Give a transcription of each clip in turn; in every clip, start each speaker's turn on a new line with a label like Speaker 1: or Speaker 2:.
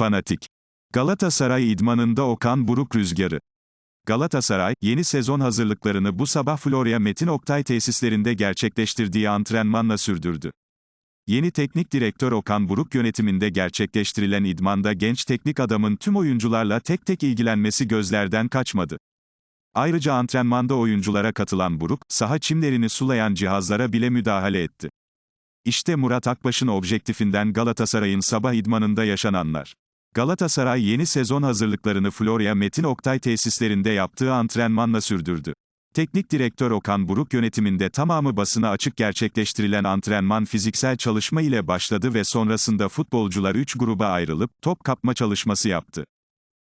Speaker 1: Fanatik. Galatasaray idmanında Okan Buruk rüzgarı. Galatasaray, yeni sezon hazırlıklarını bu sabah Florya Metin Oktay tesislerinde gerçekleştirdiği antrenmanla sürdürdü. Yeni teknik direktör Okan Buruk yönetiminde gerçekleştirilen idmanda genç teknik adamın tüm oyuncularla tek tek ilgilenmesi gözlerden kaçmadı. Ayrıca antrenmanda oyunculara katılan Buruk, saha çimlerini sulayan cihazlara bile müdahale etti. İşte Murat Akbaş'ın objektifinden Galatasaray'ın sabah idmanında yaşananlar. Galatasaray yeni sezon hazırlıklarını Florya Metin Oktay tesislerinde yaptığı antrenmanla sürdürdü. Teknik direktör Okan Buruk yönetiminde tamamı basına açık gerçekleştirilen antrenman fiziksel çalışma ile başladı ve sonrasında futbolcular 3 gruba ayrılıp top kapma çalışması yaptı.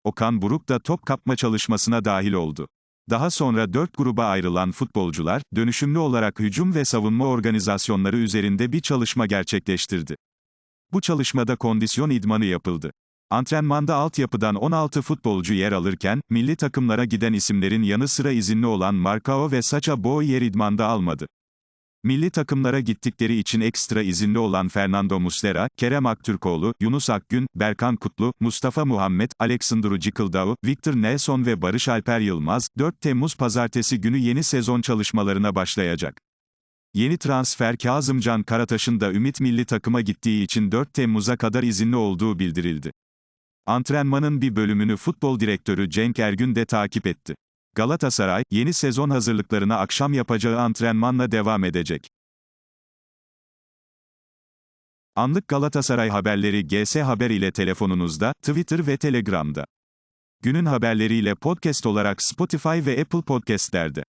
Speaker 1: Okan Buruk da top kapma çalışmasına dahil oldu. Daha sonra 4 gruba ayrılan futbolcular, dönüşümlü olarak hücum ve savunma organizasyonları üzerinde bir çalışma gerçekleştirdi. Bu çalışmada kondisyon idmanı yapıldı. Antrenmanda altyapıdan 16 futbolcu yer alırken, milli takımlara giden isimlerin yanı sıra izinli olan Marcao ve Sacha Boey yer idmanda almadı. Milli takımlara gittikleri için ekstra izinli olan Fernando Muslera, Kerem Aktürkoğlu, Yunus Akgün, Berkan Kutlu, Mustafa Muhammed, Alexandru Cikıldao, Victor Nelson ve Barış Alper Yılmaz, 4 Temmuz pazartesi günü yeni sezon çalışmalarına başlayacak. Yeni transfer Kazımcan Karataş'ın da Ümit milli takıma gittiği için 4 Temmuz'a kadar izinli olduğu bildirildi. Antrenmanın bir bölümünü futbol direktörü Cenk Ergün de takip etti. Galatasaray, yeni sezon hazırlıklarına akşam yapacağı antrenmanla devam edecek. Anlık Galatasaray haberleri GS Haber ile telefonunuzda, Twitter ve Telegram'da. Günün haberleriyle podcast olarak Spotify ve Apple Podcast'lerde.